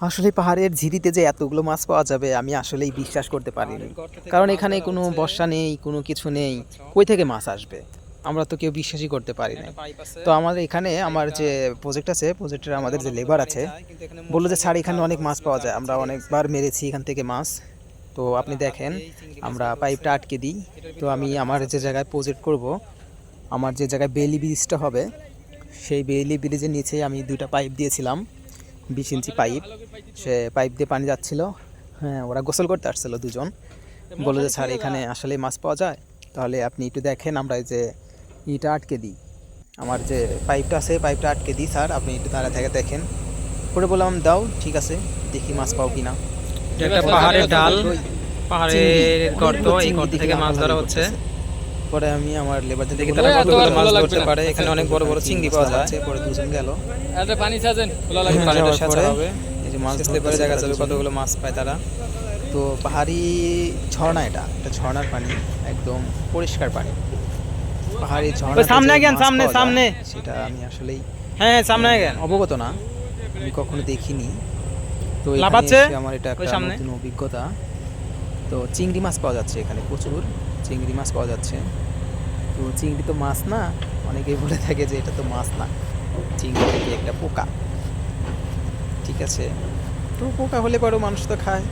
আসলে পাহাড়ের ঝিরিতে যে এতগুলো মাছ পাওয়া যাবে, আমি আসলেই বিশ্বাস করতে পারিনি। কারণ এখানে কোনো বর্ষা নেই, কোনো কিছু নেই। কই থেকে মাছ আসবে? আমরা তো কেউ বিশ্বাসই করতে পারি না। তো আমাদের এখানে আমার যে প্রজেক্ট আছে প্রজেক্টের আমাদের যে লেবার আছে, বলল যে, স্যার, এখানে অনেক মাছ পাওয়া যায়। আমরা অনেকবার মেরেছি এখান থেকে মাছ। তো আপনি দেখেন, আমরা পাইপটা আটকে দিই। তো আমি আমার যে জায়গায় প্রজেক্ট করব, আমার যে জায়গায় বেলি ব্রিজটা হবে, সেই বেলি ব্রিজের নিচে আমি দুইটা পাইপ দিয়েছিলাম। বিশ ইঞ্চি পাইপ। সে পাইপ দিয়ে পানি যাচ্ছিল। হ্যাঁ ওরা গোসল করতে আসছিল দুজন। বলল যে স্যার এখানে আসলে মাছ পাওয়া যায়। তাহলে আপনি একটু দেখেন আমরা এই যে ইটা আটকে দিই। আমার যে পাইপটা আছে পাইপটা আটকে দিই স্যার। আপনি একটু দাঁড়া থেকে দেখেন। পরে বললাম দাও ঠিক আছে দেখি মাছ পাও কিনা। এটা একটা পাহাড়ের ডাল। পাহাড়ের গর্ত এই গর্ত থেকে মাছ ধরা হচ্ছে। পরে আমি আমার লেবারদের দেখি দেখি তারা তারা কতগুলো মাছ ধরতে পারে এখানে অনেক বড় বড় চিংড়ি পাওয়া যায়। পরে দুজন গেল। একটা পানি সাজেন খোলা লাগবে। লাগবে পানিটা যাওয়ার হবে। এই যে মাছ ধরতে পরে দেখা যাবে কতগুলো মাছ পায় তারা। তো পাহাড়ি ঝর্ণা এটা এটা ঝর্ণার পানি একদম পরিষ্কার পানি। পাহাড়ি ঝর্ণা সামনে গেন, সামনে, সামনে। সেটা আমি আসলেই হ্যাঁ সামনে গেন অবগত না আমি কখনো দেখিনি। তো লাফাচ্ছে? আমার এটা একটা সামনে? নতুন অভিজ্ঞতা। তো চিংড়ি মাছ পাওয়া যাচ্ছে এখানে প্রচুর। চিংড়ি মাছ পাওয়া যাচ্ছে। তো চিংড়ি তো মাছ না, অনেকেই বলে থাকে যে এটা তো মাছ না। চিংড়ি থেকে একটা পোকা। ঠিক আছে। তো পোকা হলে পরেও মানুষ তো খায়।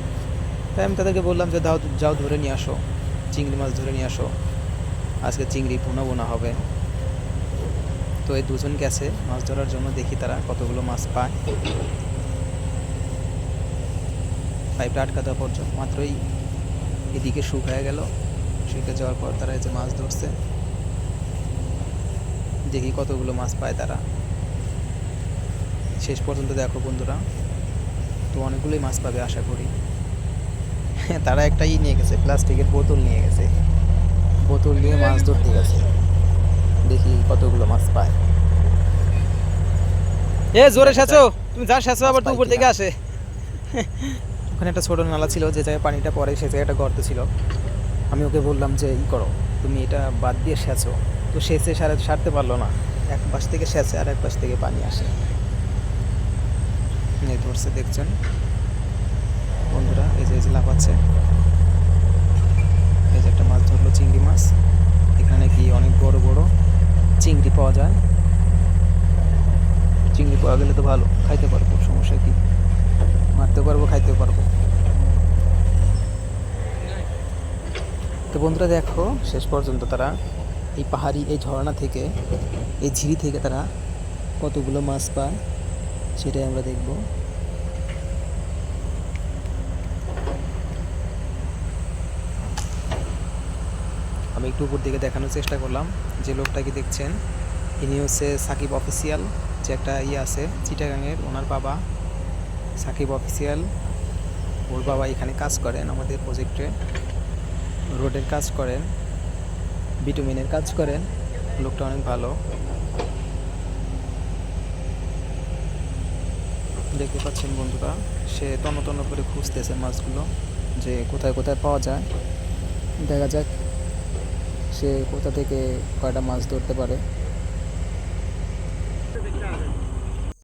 তাই আমি তাদেরকে বললাম যে দাও, যাও ধরে নিয়ে আসো। চিংড়ি মাছ ধরে নিয়ে আসো। আজকে চিংড়ি পোনা বোনা হবে। তো এই দুজন গেছে, মাছ ধরার জন্য দেখি তারা কতগুলো মাছ পায়। পাইপটা আটকা দেওয়া পর্যন্ত, মাত্রই এদিকে শুক হয়ে গেল। শুকে যাওয়ার পর তারা এই যে মাছ ধরছে। দেখি কতগুলো মাছ পায় তারা। শেষ পর্যন্ত দেখো বন্ধুরা তো অনেকগুলোই মাছ পাবে আশা করি। তারা একটা ই নিয়ে গেছে প্লাস্টিকের বোতল নিয়ে গেছে। বোতল নিয়ে মাছ ধরতে গেছে। দেখি কতগুলো মাছ পায়। এ জোরে সেচো তুমি যা সেচো আবার উপর থেকে আসে। ওখানে একটা ছোট নালা ছিল যে জায়গায় পানিটা পড়ে সে জায়গায় একটা গর্ত ছিল। আমি ওকে বললাম যে, ই করো, তুমি এটা বাদ দিয়ে সেচো। তো সেচে সারা সারতে পারল না। এক পাশ থেকে সেচে আর এক পাশ থেকে পানি আসে। এই ধরছে দেখছেন? বন্ধুরা, এই যে লাফাচ্ছে। এই যে একটা মাছ ধরলো, চিংড়ি মাছ। এখানে কি অনেক বড় বড় চিংড়ি পাওয়া যায়। চিংড়ি পাওয়া গেলে তো ভালো, খাইতে পারব, সমস্যা কি? মারতে পারব, খাইতে পারব তো বন্ধুরা দেখো, শেষ পর্যন্ত তারা এই পাহাড়ি, এই ঝর্ণা থেকে, এই ঝিরি থেকে তারা কতগুলো মাছ পায়, সেটাই আমরা দেখব। আমি একটু উপর দিকে দেখানোর চেষ্টা করলাম। যে লোকটাকে দেখছেন, ইনি হচ্ছে সাকিব অফিসিয়াল, যে একটা ইয়ে আছে, চিটাগাংয়ের, ওনার বাবা সাকিব অফিসিয়াল। ওর বাবা এখানে কাজ করেন আমাদের প্রজেক্টে রোডের কাজ করেন, বিটুমিনের কাজ করেন, লোকটা অনেক ভালো। দেখতে পাচ্ছেন বন্ধুরা, সে তন্ন তন্ন করে খুঁজতেছে মাছগুলো, যে কোথায় কোথায় পাওয়া যায়। দেখা যাক, সে কোথা থেকে কয়টা মাছ ধরতে পারে।